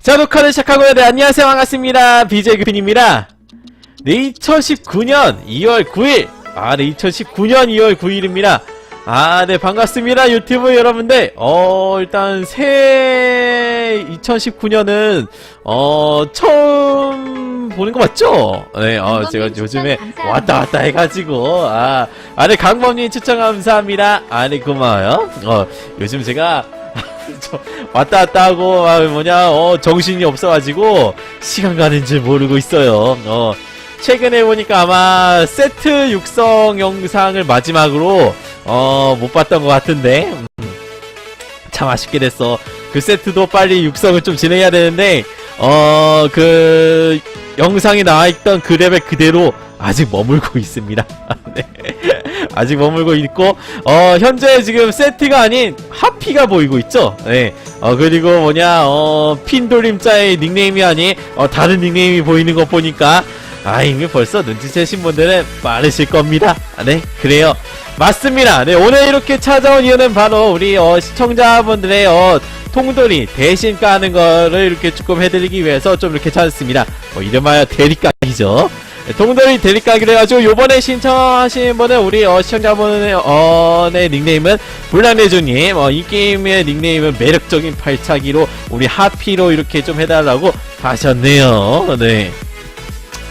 자, 녹화를 시작하고요. 네, 안녕하세요. 반갑습니다. BJ 그핀입니다. 네, 2019년 2월 9일. 아, 네, 2019년 2월 9일입니다. 아, 네, 반갑습니다. 유튜브 여러분들. 어, 일단, 새해 2019년은, 어, 처음 보는 거 맞죠? 네, 어, 제가 요즘에 왔다 갔다 해가지고, 아, 아, 네, 강범님 추천 감사합니다. 아, 네, 고마워요. 어, 요즘 제가, 저 왔다 갔다 하고 아, 뭐냐 어 정신이 없어가지고 시간 가는 줄 모르고 있어요. 어 최근에 보니까 아마 세트 육성 영상을 마지막으로 어 못 봤던 것 같은데 음, 참 아쉽게 됐어. 그 세트도 빨리 육성을 좀 진행해야 되는데 어 그 영상이 나와있던 그 레벨 그대로 아직 머물고 있습니다. 네. 아직 머물고 있고 어 현재 지금 세트가 아닌 하 피가 보이고 있죠. 네. 어 그리고 뭐냐 어 핀돌림자의 닉네임이 아닌 어 다른 닉네임이 보이는 거 보니까 아 이미 벌써 눈치채신 분들은 많으실 겁니다. 아, 네 그래요. 맞습니다. 네 오늘 이렇게 찾아온 이유는 바로 우리 어 시청자분들의 어 통돌이 대신 까는 거를 이렇게 조금 해드리기 위해서 좀 이렇게 찾았습니다. 뭐 이름하여 대리까기죠. 네, 통돌이 대리까기를 해가지고 요번에 신청하신 분은 우리 어 시청자분의 어, 네 닉네임은 불량내주님 어, 이 게임의 닉네임은 매력적인 발차기로 우리 하피로 이렇게 좀 해달라고 하셨네요. 네.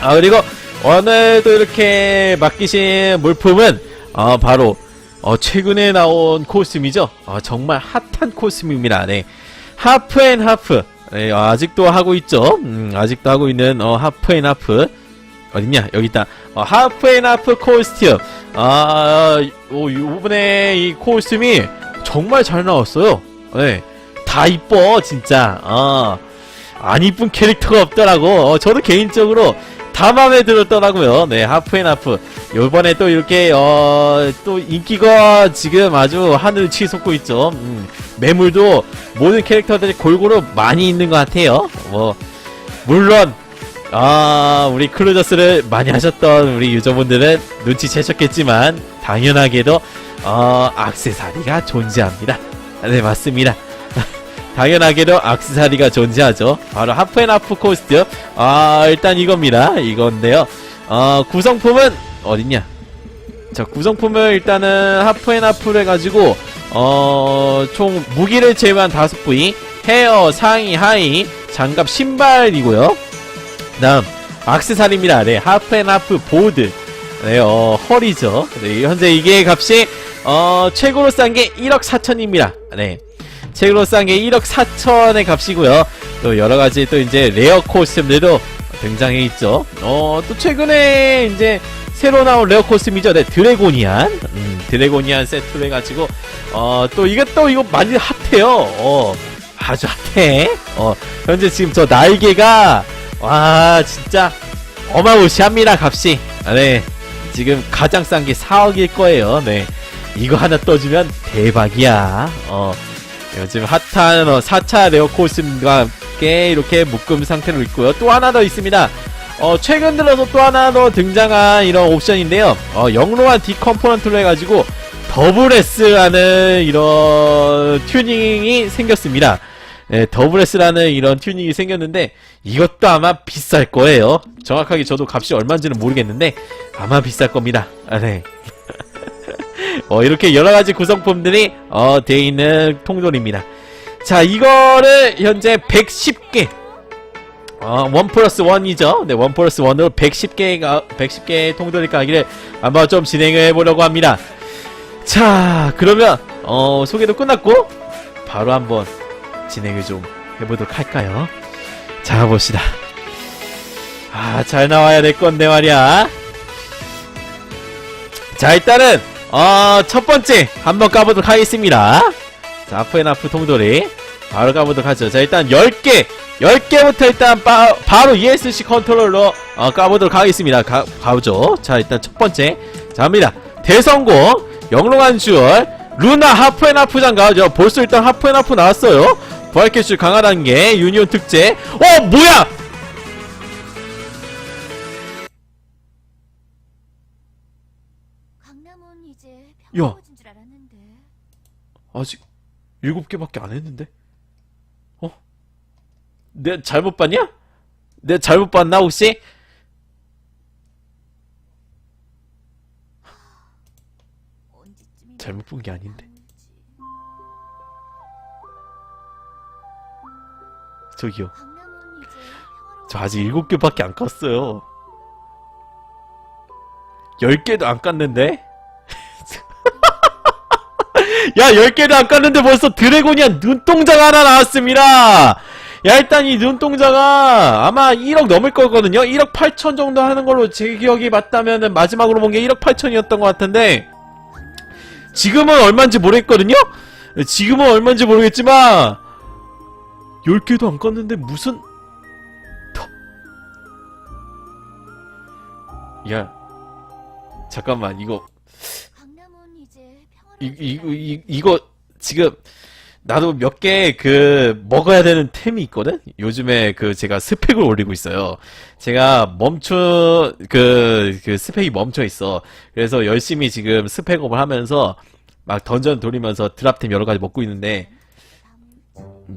아 그리고 오늘도 이렇게 맡기신 물품은 어, 바로 어, 최근에 나온 코스튬이죠. 어, 정말 핫한 코스튬입니다. 네. 하프 앤 하프. 네, 어, 아직도 하고 있죠. 음, 아직도 하고 있는 어, 하프 앤 하프. 어딨냐? 여기 있다. 어, 하프 앤 하프 코스튬. 아, 오, 요번에 이 코스튬이 정말 잘 나왔어요. 네. 다 이뻐, 진짜. 어, 안 이쁜 캐릭터가 없더라고. 어, 저도 개인적으로 다 마음에 들었더라고요. 네, 하프 앤 하프. 요번에 또 이렇게, 어, 또 인기가 지금 아주 하늘을 치솟고 있죠. 음, 매물도 모든 캐릭터들이 골고루 많이 있는 것 같아요. 뭐, 물론, 아, 우리 클루저스를 많이 하셨던 우리 유저분들은 눈치채셨겠지만, 당연하게도, 어, 악세사리가 존재합니다. 네, 맞습니다. 당연하게도 악세사리가 존재하죠. 바로 하프앤하프 코스튬. 아, 일단 이겁니다. 이건데요. 어, 구성품은 어딨냐? 자, 구성품을 일단은 하프앤하프를 해가지고, 어, 총 무기를 제외한 다섯 부위, 헤어, 상의, 하의, 장갑, 신발이고요. 다음, 악세사리입니다. 네, 하프앤하프 보드. 네, 어, 헐이죠. 네, 현재 이게 값이, 어, 최고로 싼 게 1억 4천입니다. 네. 책으로 싼 게 1억 4천의 값이고요. 또 여러 가지 또 이제 레어 코스튬들도 등장해 있죠. 어, 또 최근에 이제 새로 나온 레어 코스튬이죠. 네, 드래고니안. 음, 드래고니안 세트로 해가지고, 어, 또 이게 또 이거 많이 핫해요. 어, 아주 핫해. 어, 현재 지금 저 날개가, 와, 진짜 어마무시합니다, 값이. 아, 네. 지금 가장 싼 게 4억일 거예요. 네. 이거 하나 떠주면 대박이야. 어. 요즘 핫한 어, 4차 레어 코스과 함께 이렇게 묶음 상태로 있고요. 또 하나 더 있습니다. 어, 최근 들어서 또 하나 더 등장한 이런 옵션인데요. 어, 영롱한 D 컴포넌트로 해가지고 더블 S라는 이런 튜닝이 생겼습니다. 네, 더블 S라는 이런 튜닝이 생겼는데 이것도 아마 비쌀 거예요. 정확하게 저도 값이 얼마인지는 모르겠는데 아마 비쌀 겁니다. 아, 네. 어, 이렇게 여러 가지 구성품들이 어, 되어 있는 통돌입니다. 자, 이거를 현재 110개 어, 원 플러스 원이죠. 네, 원 플러스 원으로 110개가 110개의 통돌이 가기를 한번 좀 진행을 해보려고 합니다. 자, 그러면 어, 소개도 끝났고 바로 한번 진행을 좀 해보도록 할까요? 자, 봅시다. 아, 잘 나와야 될 건데 말이야. 자, 일단은 어, 첫 번째 한번 까보도록 하겠습니다. 자, 아프앤아프 통돌이 바로 까보도록 하죠. 자, 일단 10개 10개부터 일단 바, 바로 ESC 컨트롤러 어, 까보도록 하겠습니다. 가, 가보죠. 자, 일단 첫 번째 자, 갑니다. 대성공 영롱한 슈얼 루나 하프앤하프 장가죠. 벌써 일단 하프앤하프 나왔어요. 부활캐슈 강화단 계 유니온 특제 어 뭐야 강남은 이제 야. 평화로워진 줄 알았는데 아직 일곱 개밖에 안 했는데? 어? 내가 잘못 봤냐? 내가 잘못 봤나 혹시? 언제쯤이면 잘못 본 게 아닌데. 저기요. 저 아직 일곱 개밖에 안 깠어요. 열 개도 안 깠는데? 야, 열 개도 안 깠는데 벌써 드래곤이야 눈동자가 하나 나왔습니다! 야, 일단 이 눈동자가 아마 1억 넘을 거거든요? 1억 8천 정도 하는 걸로 제 기억이 맞다면은 마지막으로 본 게 1억 8천이었던 것 같은데, 지금은 얼마인지 모르겠거든요? 지금은 얼마인지 모르겠지만, 10개도 안 깠는데 무슨, 야, 잠깐만, 이거, 이. 이, 이, 이거, 지금, 나도 몇 개, 그, 먹어야 되는 템이 있거든? 요즘에 그, 제가 스펙을 올리고 있어요. 제가 멈춰, 그, 그 스펙이 멈춰 있어. 그래서 열심히 지금 스펙업을 하면서, 막 던전 돌리면서 드랍템 여러 가지 먹고 있는데,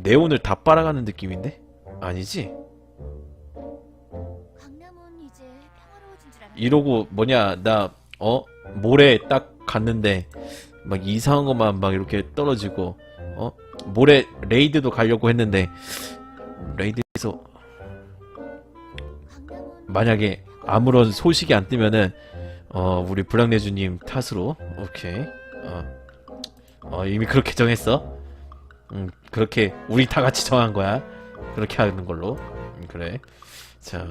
네온을 다 빨아가는 느낌인데? 아니지? 이러고 뭐냐 나 어? 모래 딱 갔는데 막 이상한 것만 막 이렇게 떨어지고 어? 모래 레이드도 가려고 했는데 레이드에서 만약에 아무런 소식이 안 뜨면은 어 우리 불량내주님 탓으로 오케이. 어, 어 이미 그렇게 정했어 음 그렇게 우리 다 같이 정한 거야. 그렇게 하는 걸로. 음, 그래. 자.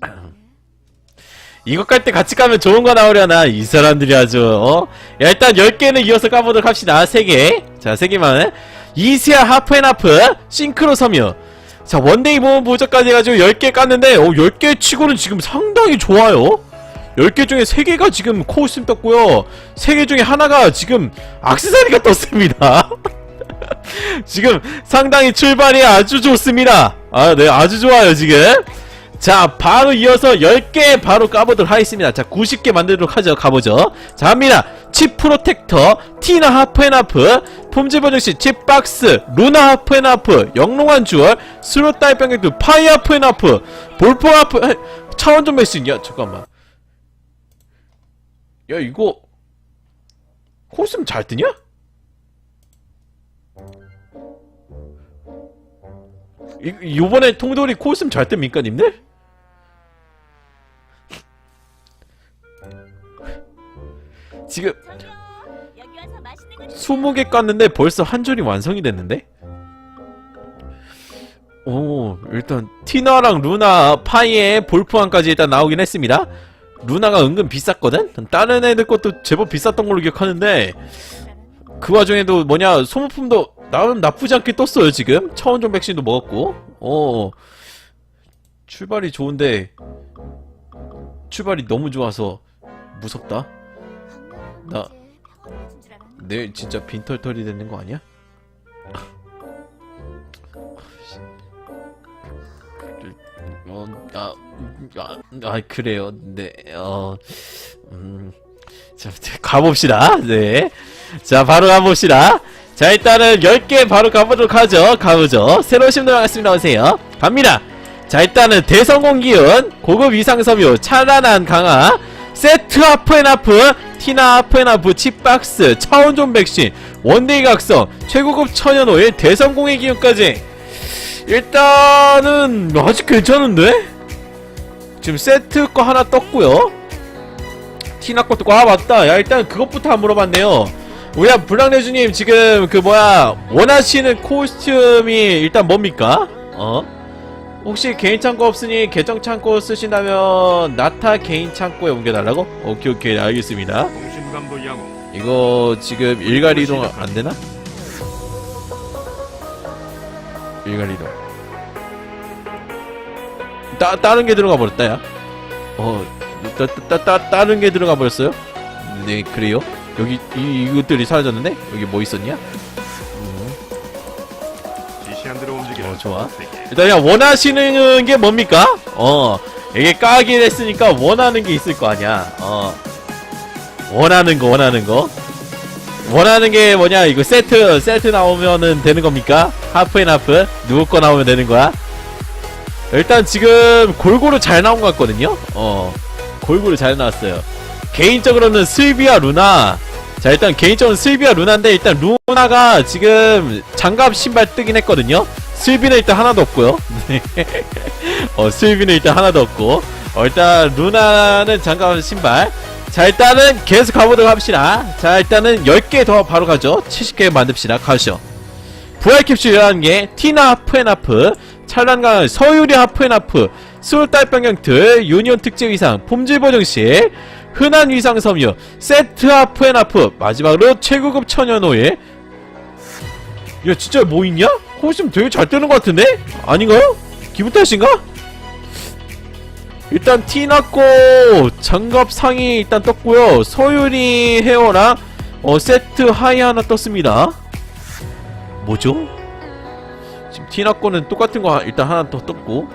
이것 깔때 같이 가면 좋은 거 나오려나? 이 사람들이 아주 어? 야 일단 10개는 이어서 까보도록 합시다. 3개. 자 3개만. 이시아 하프 앤 하프. 싱크로 섬유. 자 원데이 모험 부적까지 해가지고 10개 깠는데 어 10개 치고는 지금 상당히 좋아요 10개 중에 3개가 지금 코스튬 떴고요 3개 중에 하나가 지금 악세사리가 떴습니다 지금 상당히 출발이 아주 좋습니다 아 네 아주 좋아요 지금 자, 바로 이어서 10개 바로 까보도록 하겠습니다. 자, 90개 만들도록 하죠. 가보죠. 자, 합니다. 칩 프로텍터, 티나 하프앤하프, 폼즈 버정시, 칩 박스, 루나 하프앤하프, 영롱한 주얼, 스로 따위 병객들, 파이 하프앤하프, 볼포 하프, 에, 차원전 메신, 야, 잠깐만. 야, 이거, 코스튬 잘 뜨냐? 이, 요번에 통돌이 코스튬 잘 뜹니까, 님들? 지금 저기요 여기 와서 맛있는 거 20개 깠는데 벌써 한 줄이 완성이 됐는데? 오, 일단 티나랑 루나 파이의 볼프왕까지 일단 나오긴 했습니다. 루나가 은근 비쌌거든? 다른 애들 것도 제법 비쌌던 걸로 기억하는데 그 와중에도 뭐냐 소모품도 나름 나쁘지 않게 떴어요 지금 차원종 백신도 먹었고 어 출발이 좋은데 출발이 너무 좋아서 무섭다 나- 내일 진짜 빈털털이 되는 거 아니야? 어, 아, 아, 아, 그래요. 네, 어, 음, 자, 자, 가봅시다. 네. 자, 바로 가봅시다. 자, 일단은 10개 바로 가보도록 하죠. 가보죠. 새로 오신 분들 반갑습니다. 오세요. 갑니다. 자, 일단은 대성공 기운, 고급 이상 섬유, 찬란한 강화, 세트 하프 앤 하프, 티나 하프 앤 하프, 칩박스, 차원존 백신, 원데이 각성, 최고급 천연 오일, 대성공의 기운까지. 일단은 아직 괜찮은데? 지금 세트 거 하나 떴고요. 티나 것도 아 맞다. 야 일단 그것부터 안 물어봤네요. 우리 블랑레주님 지금 그 뭐야 원하시는 코스튬이 일단 뭡니까? 어? 혹시 개인 창고 없으니 계정 창고 쓰신다면 나타 개인 창고에 옮겨달라고? 오케이 오케이 알겠습니다. 이거 지금 일괄 이동 안 되나? 일괄 이동. 따 다른 게 들어가 버렸다 야. 어, 따, 따, 따, 다른 게 들어가 버렸어요? 네 그래요? 여기 이 이것들이 사라졌는데 여기 뭐 있었냐? 지시한 대로 움직여 어 좋아. 일단 그냥 원하시는 게 뭡니까? 어 이게 까긴 했으니까 원하는 게 있을 거 아니야. 어 원하는 거 원하는 거 원하는 게 뭐냐? 이거 세트 세트 나오면은 되는 겁니까? 하프 앤 하프? 누구 거 나오면 되는 거야? 일단 지금 골고루 잘 나온 것 같거든요? 어 골고루 잘 나왔어요. 개인적으로는 슬비아 루나. 자 일단 개인적으로 슬비아 루나인데 일단 루나가 지금 장갑 신발 뜨긴 했거든요? 슬비는 일단 하나도 없고요. 네. 어 슬비는 일단 하나도 없고. 어, 일단 루나는 장갑 신발 자 일단은 계속 가보도록 합시다 자 일단은 10개 더 바로 가죠 70개 만듭시다 가시죠 부활 캡슐 11개 티나 하프앤하프 찬란강 서유리 하프앤하프 수울딸 변경틀 유니온 특집 위상 폼질 보정실 흔한 위상 섬유 세트 하프앤하프 마지막으로 최고급 천연오일 야 진짜 뭐 있냐? 호심 되게 잘 뜨는 것 같은데? 아닌가요? 기분 탓인가? 일단 티 났고 장갑 상이 일단 떴고요. 서유리 헤어랑 어 세트 하이 하나 떴습니다. 뭐죠? 지금 티나코는 똑같은 거 하- 일단 하나 더 떴고.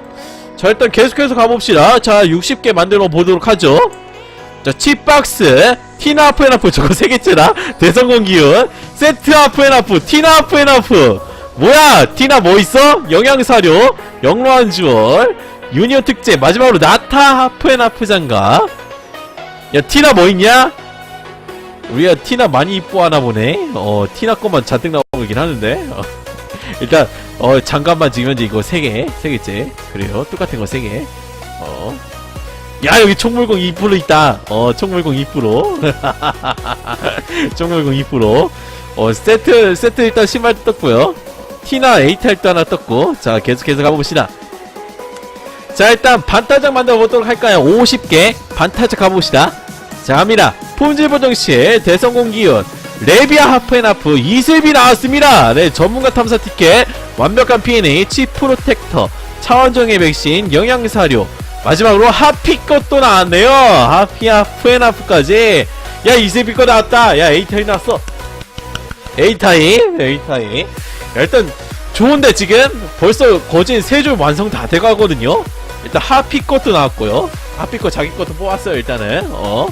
자 일단 계속해서 가봅시다. 자 60개 만들어 보도록 하죠. 자 칩박스 티나 아프 앤아프 저거 3개째다. 대성공 기운. 세트 아프 앤아프 티나 아프 앤아프. 뭐야? 티나 뭐 있어? 영양사료 영로한 주얼 유니온 특제 마지막으로 나타 하프앤하프 장갑 야 티나 뭐 있냐? 우리가 티나 많이 이뻐하나 보네. 어 티나 것만 잔뜩 나오고 있긴 하는데. 어, 일단 어 장갑만 지금 현재 이거 3개 3개째. 그래요. 똑같은 거 3개. 어. 야 여기 총물공 2% 있다. 어 총물공 2% 총물공 2%어 세트 세트 일단 신발도 떴고요. 티나 에이탈도 하나 떴고. 자 계속해서 가봅시다 자 일단 반타작 만들어 보도록 할까요? 50개 반타작 가봅시다. 자 갑니다. 품질 보정실 대성공 기운 레비아 하프앤하프 이슬비 나왔습니다. 네 전문가 탐사 티켓 완벽한 PNA 칩 프로텍터 차원정의 백신 영양사료 마지막으로 하피 것도 나왔네요. 하피 하프앤하프까지. 야 이슬비 거 나왔다. 야 에이타임 나왔어. 에이타임. 야, 일단 좋은데 지금? 벌써 거진 세 줄 완성 다 돼가거든요 일단 하피 것도 나왔고요. 하피 거 자기 것도 뽑았어요 일단은. 어.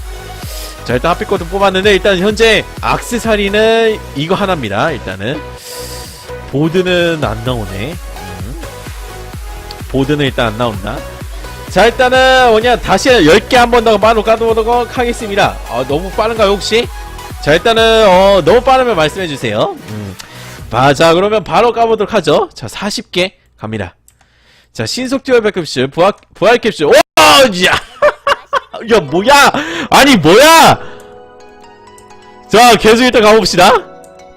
자 일단 하피 것도 뽑았는데 일단 현재 악세사리는 이거 하나입니다 일단은. 보드는 안 나오네. 음. 보드는 일단 안 나온다. 자 일단은 뭐냐 다시 10개 한 번 더 바로 까도록 하겠습니다. 아 너무 빠른가요 혹시? 자 일단은 어 너무 빠르면 말씀해주세요. 음. 아, 자 그러면 바로 까보도록 하죠. 자 40개 갑니다 자 신속 듀얼 캡슐 부활, 캡슐. 오! 야! 야 뭐야? 아니 뭐야? 자 계속 일단 가봅시다.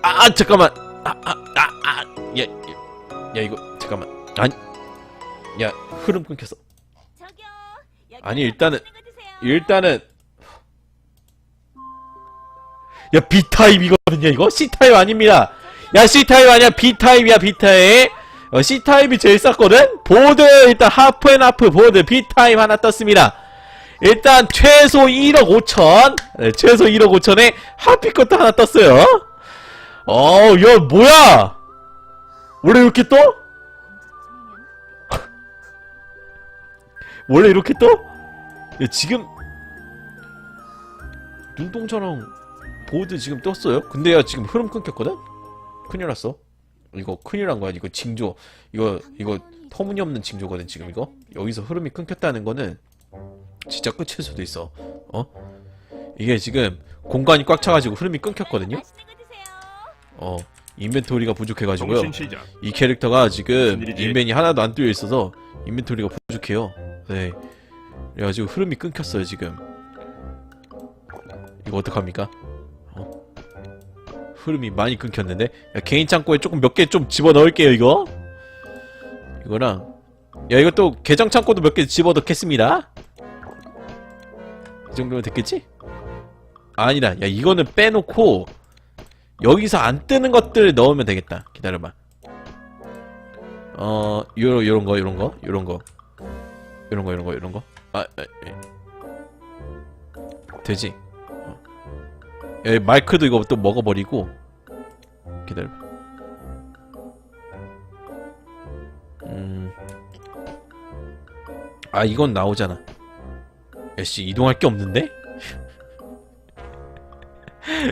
아, 아 잠깐만. 아 아 아 아 야 야, 야 이거 잠깐만. 아니 야 흐름 끊겼어 아니, 일단은-. 일단은. 야 B타입이거든요 이거? C타입 아닙니다. 야 C타입 아니야. B타입이야 B타입 어, C타입이 제일 쌌거든 보드 일단 하프앤하프 보드 B타입 하나 떴습니다 일단 최소 1억 5천 네, 최소 1억 5천에 하피 것도 하나 떴어요 어야 뭐야 원래 이렇게 떠? 원래 이렇게 떠? 야, 지금 눈동자랑 보드 지금 떴어요? 근데 야 지금 흐름 끊겼거든? 큰일 났어 이거 큰일 난 거야 이거 징조 이거 이거 터무니없는 징조거든 지금 이거 여기서 흐름이 끊겼다는 거는 진짜 끝일 수도 있어 어? 이게 지금 공간이 꽉 차가지고 흐름이 끊겼거든요. 어 인벤토리가 부족해가지고요. 이 캐릭터가 지금? 인벤이 하나도 안 뚫려 있어서 인벤토리가 부족해요. 네. 그래가지고 흐름이 끊겼어요 지금. 이거 어떡합니까? 어? 흐름이 많이 끊겼는데? 야, 개인 창고에 조금 몇 개 좀 집어 넣을게요 이거. 이거랑 야 이거 또 계정 창고도 몇 개 집어 넣겠습니다. 이 정도면 됐겠지? 아니다. 야 이거는 빼놓고 여기서 안 뜨는 것들 넣으면 되겠다. 기다려봐. 어, 요런, 요런 거, 요런 거, 요런 거. 요런 거, 요런 거, 요런 거. 아, 아 예. 되지. 어. 야, 이 마이크도 이거 또 먹어버리고. 기다려봐. 음. 아, 이건 나오잖아. 야, 씨, 이동할 게 없는데?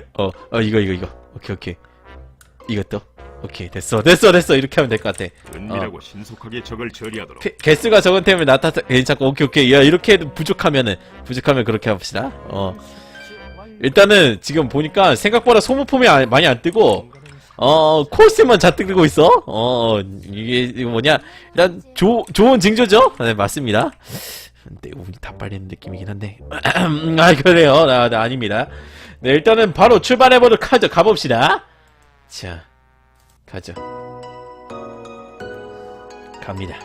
어, 어, 이거, 이거, 이거. 오케이, 오케이. 이것도. 오케이 됐어 됐어 됐어 이렇게 하면 될 것 같아 은밀하고 신속하게 적을 처리하도록 피- 개수가 적은 템을 나타나 괜찮고 오케이 오케이 야 이렇게 해도 부족하면은 부족하면 그렇게 합시다 어 일단은 지금 보니까 생각보다 소모품이 아- 많이 안 뜨고 어 코스만 잔뜩 뜨고 있어? 어 이게 이거 뭐냐? 일단 조, 좋은 징조죠? 네 맞습니다. 근데 운이 다 빨리는 느낌이긴 한데. 아 그래요. 아, 네, 아닙니다. 네 일단은 바로 출발해보도록 하죠. 가봅시다. 자 가죠. 갑니다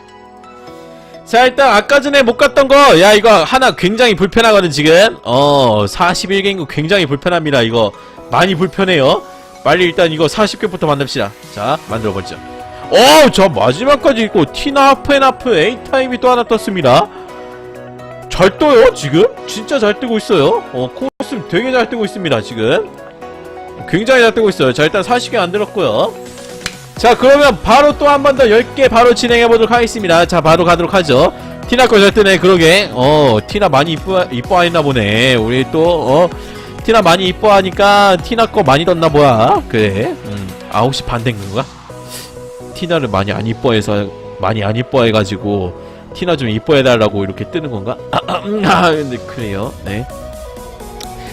자 일단 아까 전에 못 갔던 거 야 이거 하나 굉장히 불편하거든 지금. 어 41개인구 굉장히 불편합니다 이거. 많이 불편해요. 빨리 일단 이거 40개부터 만듭시다. 자 만들어보죠. 어저 마지막까지 있고 티나프 앤하프 A타입이 또 하나 떴습니다. 잘 떠요 지금? 진짜 잘 뜨고 있어요. 어 코스튬 되게 잘 뜨고 있습니다 지금. 굉장히 잘 뜨고 있어요. 자 일단 40개 만들었고요 자 그러면 바로 또 한 번 더 10개 바로 진행해보도록 하겠습니다. 자 바로 가도록 하죠. 티나 거잘 뜨네 그러게. 어 티나 많이 이뻐, 이뻐했나 보네. 우리 또 어 티나 많이 이뻐하니까 티나 거 많이 떴나 뭐야 그래. 음. 아 혹시 반대인 건가? 티나를 많이 안 이뻐해서 많이 안 이뻐해가지고 티나 좀 이뻐해달라고 이렇게 뜨는 건가? 아, 음, 아 근데 그래요. 네.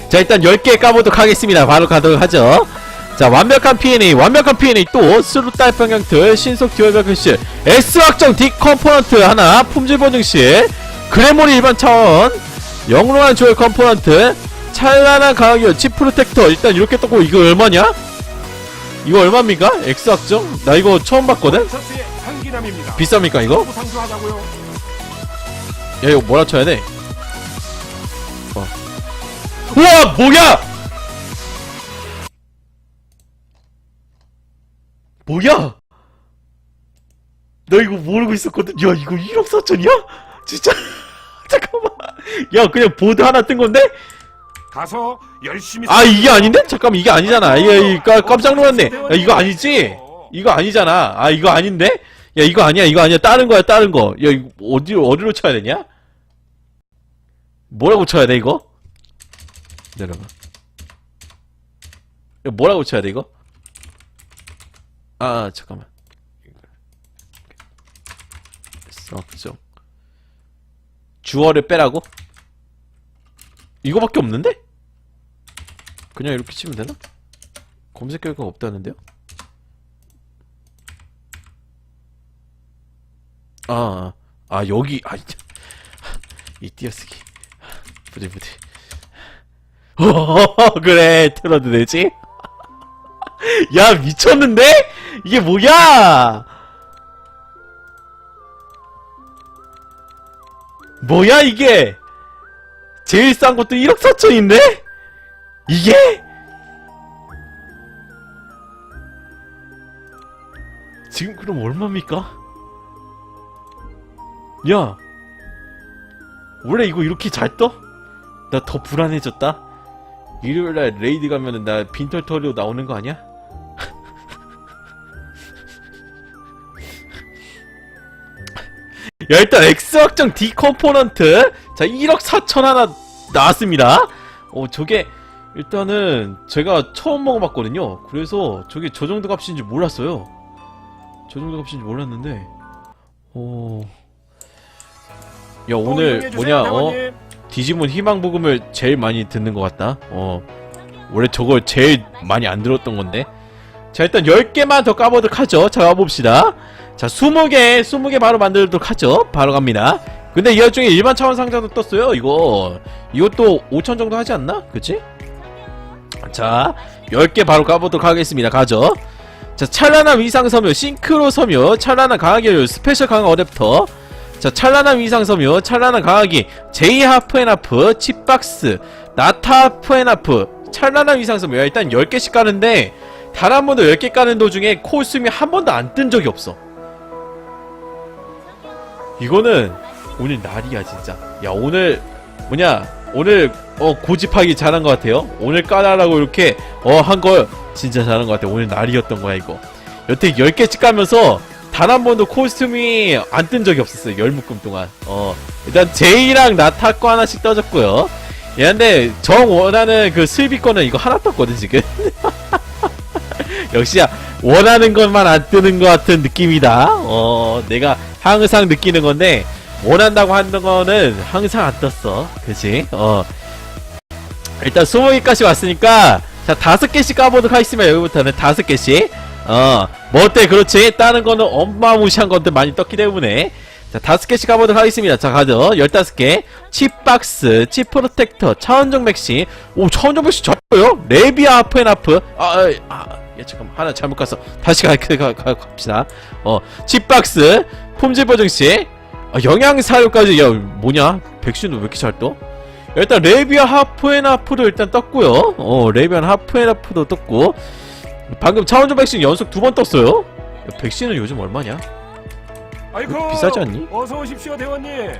자 일단 10개 까보도록 하겠습니다. 바로 가도록 하죠 자 완벽한 P&A 완벽한 P&A 또 스루 딸 평형틀 신속 듀얼 백크실 S 확정 D 컴포넌트 하나 품질 보증실 그래모리 일반 차원 영롱한 조el 컴포넌트 찬란한 강화기어 칩 프로텍터 일단 이렇게 떴고 이거 얼마냐? 이거 얼마입니까? X 확정? 나 이거 처음 봤거든? 비쌉니까 이거? 야 이거 뭐라 쳐야 돼? 어. 우와 뭐야? 뭐야? 나 이거 모르고 있었거든. 야 이거 1억 4천이야? 진짜? 잠깐만. 야 그냥 보드 하나 뜬 건데? 가서 열심히 아 이게 아닌데? 잠깐만 이게 아니잖아. 이거 이거 깜짝 놀랐네. 야 이거 아니지? 이거 아니잖아. 아 이거 아닌데? 야 이거 아니야 이거 아니야 다른 거야 다른 거. 야 이거 어디로 어디로 쳐야 되냐? 뭐라고 쳐야 돼 이거? 내려봐. 이거 뭐라고 쳐야 돼 이거? 아, 아 잠깐만. 썩정. 주어를 빼라고? 이거밖에 없는데? 그냥 이렇게 치면 되나? 검색 결과가 없다는데요? 아, 아, 아 여기, 아, 이- 이 띄어쓰기. 부들부들. 어, 그래, 틀어도 되지? 야, 미쳤는데? 이게 뭐야? 뭐야, 이게? 제일 싼 것도 1억 4천인데? 이게? 지금 그럼 얼마입니까? 야 원래 이거 이렇게 잘 떠? 나 더 불안해졌다 일요일날 레이드 가면은 나 빈털터리로 나오는 거 아니야? 야 일단 X 확정 D 컴포넌트. 자 1억 4천 하나 나왔습니다. 어 저게 일단은 제가 처음 먹어봤거든요. 그래서 저게 저 정도 값인지 몰랐어요. 저 정도 값인지 몰랐는데. 어... 야 오늘 뭐냐 어? 디지몬 희망 부금을 제일 많이 듣는 것 같다. 어. 원래 저걸 제일 많이 안 들었던 건데. 자 일단 10개만 더 까보도록 하죠. 자 가봅시다 자 20개 20개 바로 만들도록 하죠. 바로 갑니다. 근데 이 와중에 일반 차원 상자도 떴어요 이거. 이것도 5천 정도 하지 않나? 그치? 자 10개 바로 까보도록 하겠습니다. 가죠. 자 찬란한 위상 섬유 싱크로 섬유 찬란한 강하기 스페셜 강화 어댑터. 자 찬란한 위상 섬유 찬란한 강하기 제이 하프 앤 하프 칩박스 나타 하프 앤 하프. 찬란한 위상 섬유 야, 일단 10개씩 까는데 단 한 번도 10개 까는 도중에 코스튬이 한 번도 안 뜬 적이 없어 이거는 오늘 날이야 진짜. 야 오늘 뭐냐 오늘 어 고집하기 잘한 것 같아요. 오늘 까라라고 이렇게 어 한 걸 진짜 잘한 것 같아 오늘 날이었던 거야 이거. 여태 10개씩 까면서 단 한 번도 코스튬이 안 뜬 적이 없었어요 열 묶음 동안. 어 일단 제이랑 나타 거 하나씩 떠졌고요. 야 근데 정 원하는 그 슬비 거는 이거 하나 떴거든 지금 역시야 원하는 것만 안 뜨는 것 같은 느낌이다. 어, 내가 항상 느끼는 건데 원한다고 하는 거는 항상 안 떴어. 그지? 어. 일단 20개까지 왔으니까 자 다섯 개씩 까보도록 하겠습니다. 여기부터는 다섯 개씩. 어, 뭐 어때? 그렇지? 다른 거는 엄마무시한 것들 많이 떴기 때문에 자 다섯 개씩 가보도록 하겠습니다. 자 가죠. 열다섯 개. 칩박스, 칩 프로텍터, 차원정 맥시. 오 차원정 맥시 잘해요. 레비아 하프앤하프. 아, 아, 아, 야 잠깐만 하나 잘못 갔어. 다시 가, 가, 가, 갑시다. 어, 칩박스, 품질 보증시, 아, 영양 사료까지. 야 뭐냐? 백신은 왜 이렇게 잘 떠? 일단 레비아 하프앤하프도 일단 떴고요. 어 레비안 하프앤하프도 떴고 방금 차원정 백신 연속 두 번 떴어요. 야, 백신은 요즘 얼마냐? 아이고 비싸지 않니? 어서 오십시오 대원님.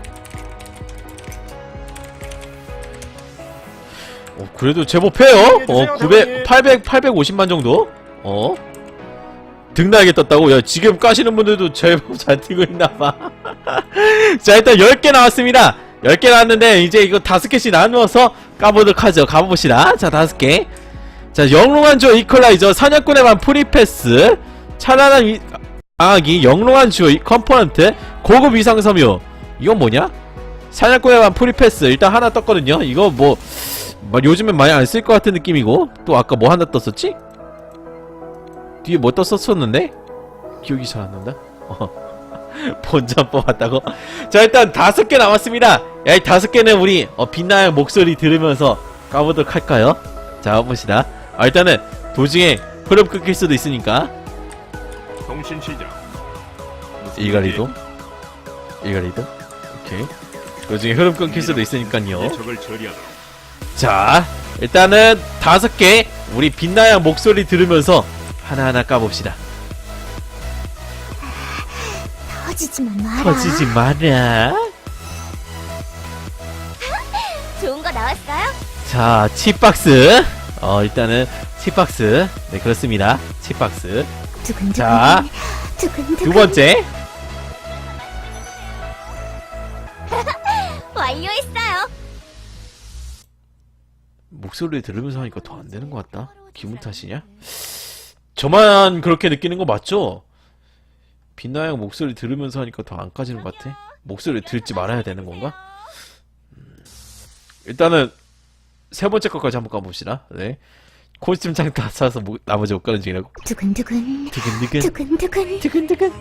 어, 그래도 제법 해요. 어, 900, 800, 850만 정도? 어? 등나게 떴다고? 야, 지금 까시는 분들도 제법 잘 뛰고 있나봐. 자, 일단 10개 나왔습니다. 10개 나왔는데, 이제 이거 5개씩 나누어서 까보도록 하죠. 가봅시다. 자, 5개. 자, 영롱한 주어 이퀄라이저, 사냥꾼의 반 프리패스, 찬란한 위, 강하기, 영롱한 주어 이 컴포넌트, 고급 위상 섬유. 이건 뭐냐? 사냥꾼의 반 프리패스. 일단 하나 떴거든요. 이거 뭐, 막 요즘엔 많이 안 쓸 것 같은 느낌이고 또 아까 뭐 하나 떴었지? 뒤에 뭐 떴었었는데? 기억이 잘 안 난다? 어. 본전 뽑았다고? 자 일단 다섯 개 남았습니다 야이 다섯 개는 우리 어, 빛나는 목소리 들으면서 까보도록 할까요? 자 봅시다 아 일단은 도중에 흐름 끊길 수도 있으니까 통신 일가리도 일가리도 오케이 도중에 흐름 끊길 수도 있으니까요. 자, 일단은 다섯 개 우리 빛나양 목소리 들으면서 하나하나 까봅시다. 터지지만 마라. 터지지 마라. 좋은 거 나왔어요? 자, 칩박스. 어, 일단은 칩박스. 네, 그렇습니다. 칩박스. 두근두근. 자, 두근두근. 두 번째. 완료했어요. 목소리를 들으면서 하니까 더 안 되는 것 같다. 기분 탓이냐? 저만 그렇게 느끼는 거 맞죠? 빛나양 목소리 들으면서 하니까 더 안 까지는 것 같아. 목소리 듣지 말아야 되는 건가? 음, 일단은 세 번째 것까지 한번 까봅시다. 네. 코스튬 창다 사서 뭐, 나머지 못 가는 중이라고. 두근두근. 두근두근. 두근두근. 두근두근.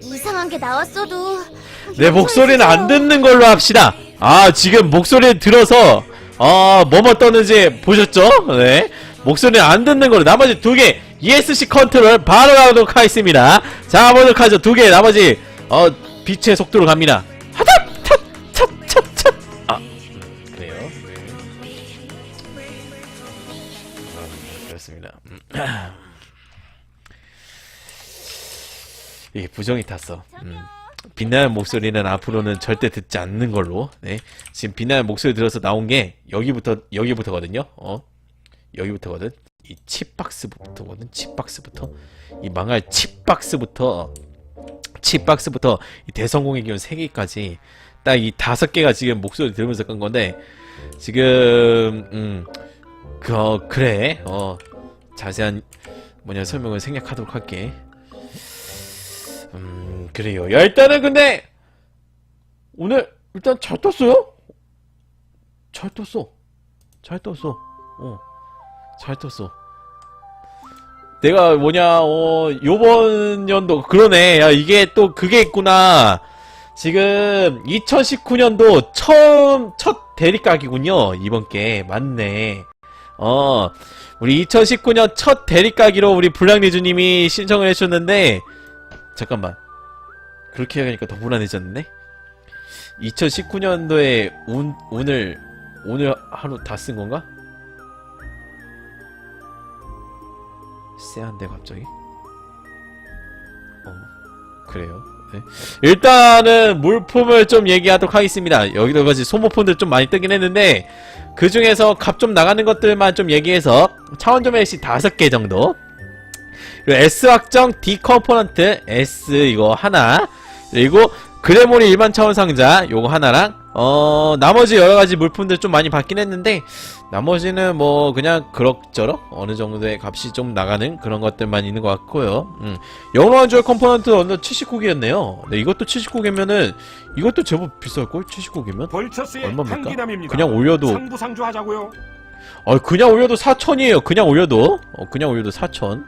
이상한 게 나왔어도 내 목소리는 안 듣는 걸로 합시다. 아, 지금 목소리 들어서, 아, 뭐뭐 떴는지 보셨죠? 네. 목소리는 안 듣는 걸로. 나머지 두 개, ESC 컨트롤 바로 가도록 하겠습니다. 자, 가보도록 하죠. 두 개, 나머지, 어, 빛의 속도로 갑니다. 하탑! 탑! 찹! 찹! 찹! 아, 음, 그래요. 아, 그렇습니다. 음. 이게 부정이 탔어. 음. 빛나는 목소리는 앞으로는 절대 듣지 않는 걸로. 네. 지금 빛나는 목소리 들어서 나온 게 여기부터 여기부터거든요. 어. 여기부터거든. 이 칩박스부터거든. 칩박스부터. 이 망할 칩박스부터 칩박스부터 이 대성공의 기운 3개까지 딱 이 다섯 개가 지금 목소리 들으면서 끈 건데 지금 음. 그 어, 그래. 어. 자세한 뭐냐 설명을 생략하도록 할게. 음, 그래요. 야, 일단은 근데, 오늘, 일단 잘 떴어요? 잘 떴어. 잘 떴어. 어. 잘 떴어. 내가 뭐냐, 어, 요번 연도, 그러네. 야, 이게 또 그게 있구나. 지금, 2019년도 처음, 첫 대리각이군요. 이번 게. 맞네. 어, 우리 2019년 첫 대리각이로 우리 불량리주님이 신청을 해주셨는데, 잠깐만. 그렇게 하니까 더 불안해졌네? 2019년도에 운, 오늘, 오늘 하루 다 쓴 건가? 쎄한데, 갑자기? 어, 그래요. 네. 일단은 물품을 좀 얘기하도록 하겠습니다. 같이 소모품들 좀 많이 뜨긴 했는데, 그 중에서 값 좀 나가는 것들만 좀 얘기해서, 차원점 LC 다섯 개 정도, 그리고 S 확정 D 컴포넌트 S 이거 하나 그리고 그래모리 일반 차원 상자 요거 하나랑 어, 나머지 여러 가지 물품들 좀 많이 받긴 했는데, 나머지는 뭐, 그냥 그럭저럭 어느 정도의 값이 좀 나가는 그런 것들만 있는 것 같고요. 음. 영롱한 주얼 컴포넌트 언더 79개였네요. 네, 이것도 79개면은, 이것도 제법 비쌀걸? 79개면? 벌처스의 얼마입니까? 그냥 올려도, 상부상조 하자고요. 어, 그냥 올려도 4천이에요. 그냥 올려도. 어, 그냥 올려도 4천.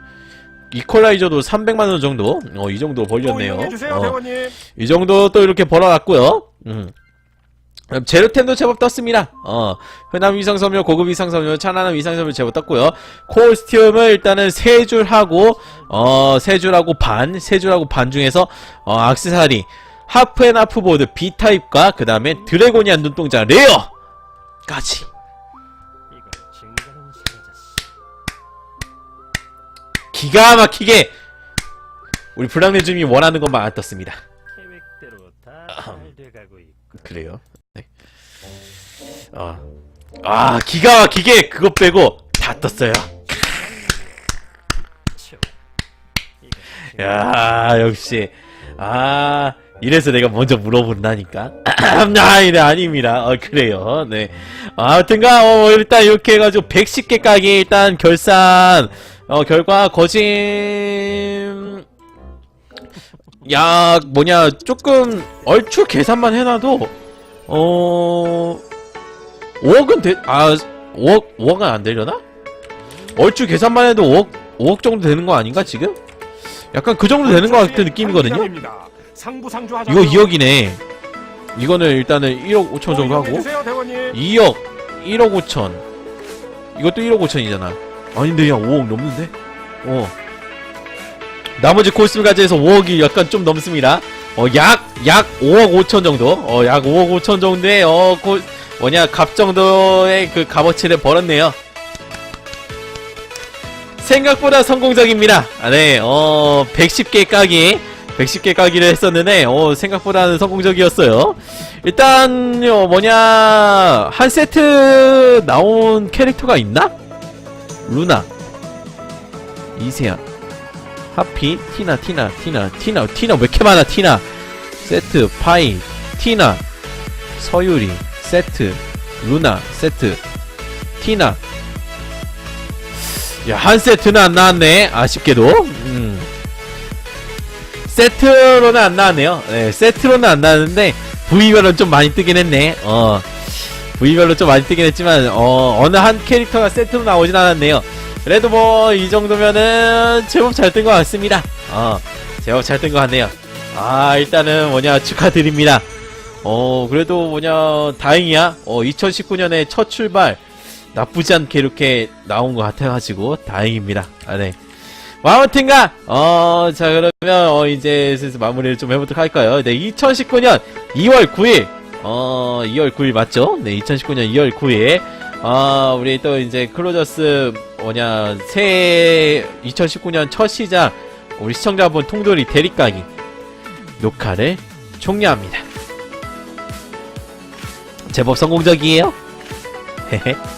이퀄라이저도 300만원 정도? 어, 이 정도 또 벌렸네요. 어. 이 정도 또 이렇게 벌어놨고요. 음. 재료템도 제법 떴습니다. 어, 흔한 위상섬유, 고급 위상섬유, 찬란한 위상섬유 제법 떴고요. 코어 스티움을 일단은 세 줄 하고, 어, 세 줄하고 반, 세 줄하고 반 중에서, 어, 악세사리, 하프 앤 하프 보드 B타입과, 그 다음에 드래곤이한 눈동자 레어까지. 기가 막히게, 우리 블랑네즘이 원하는 것만 안 떴습니다. 그래요? 네. 어. 아, 기가 막히게 그것 빼고 다 떴어요. 야, 역시. 아, 이래서 내가 먼저 물어본다니까. 아, 이래 아닙니다. 어, 그래요. 네. 아무튼가, 어, 일단 이렇게 해가지고 110개 가게 일단 결산, 어, 결과 거짐, 야, 뭐냐, 조금, 얼추 계산만 해놔도, 어, 5억은 되, 아, 5억, 5억은 안 되려나? 얼추 계산만 해도 5억, 5억 정도 되는 거 아닌가, 지금? 약간 그 정도 되는 것 같은 느낌이거든요? 이거 하자고요. 2억이네. 이거는 일단은 1억 5천 정도 하고, 이용해주세요, 대원님. 2억, 1억 5천. 이것도 1억 5천이잖아. 아닌데, 야, 5억 넘는데? 어. 나머지 코스까지 해서 5억이 약간 좀 넘습니다. 어, 약, 약 5억 5천 정도? 어, 약 5억 5천 정도의, 어, 코, 뭐냐, 값 정도의 그 값어치를 벌었네요. 생각보다 성공적입니다. 아, 네, 어, 110개 까기. 110개 까기를 했었는데, 어, 생각보다는 성공적이었어요. 일단, 어, 뭐냐, 한 세트 나온 캐릭터가 있나? 루나. 이세야. 하피, 티나, 티나, 티나, 티나, 티나, 왜 이렇게 많아, 티나. 세트, 파이, 티나, 서유리, 세트, 루나, 세트, 티나. 야, 한 세트는 안 나왔네. 아쉽게도. 음. 세트로는 안 나왔네요. 네, 세트로는 안 나왔는데, V별로 좀 많이 뜨긴 했네. 어. V별로 좀 많이 뜨긴 했지만, 어, 어느 한 캐릭터가 세트로 나오진 않았네요. 그래도 뭐, 이 정도면은, 제법 잘 뜬 것 같습니다. 어, 제법 잘 뜬 것 같네요. 아, 일단은 뭐냐, 축하드립니다. 어, 그래도 뭐냐, 다행이야. 어, 2019년에 첫 출발, 나쁘지 않게 이렇게 나온 것 같아가지고, 다행입니다. 아, 네. 뭐, 아무튼가, 어, 자, 그러면, 어, 이제 슬슬 마무리를 좀 해보도록 할까요? 네, 2019년 2월 9일, 어, 2월 9일 맞죠? 네, 2019년 2월 9일, 어, 우리 또 이제 클로저스, 뭐냐, 새해 2019년 첫 시작, 우리 시청자분 통돌이 대립가기, 녹화를 종료합니다. 제법 성공적이에요? 헤헤.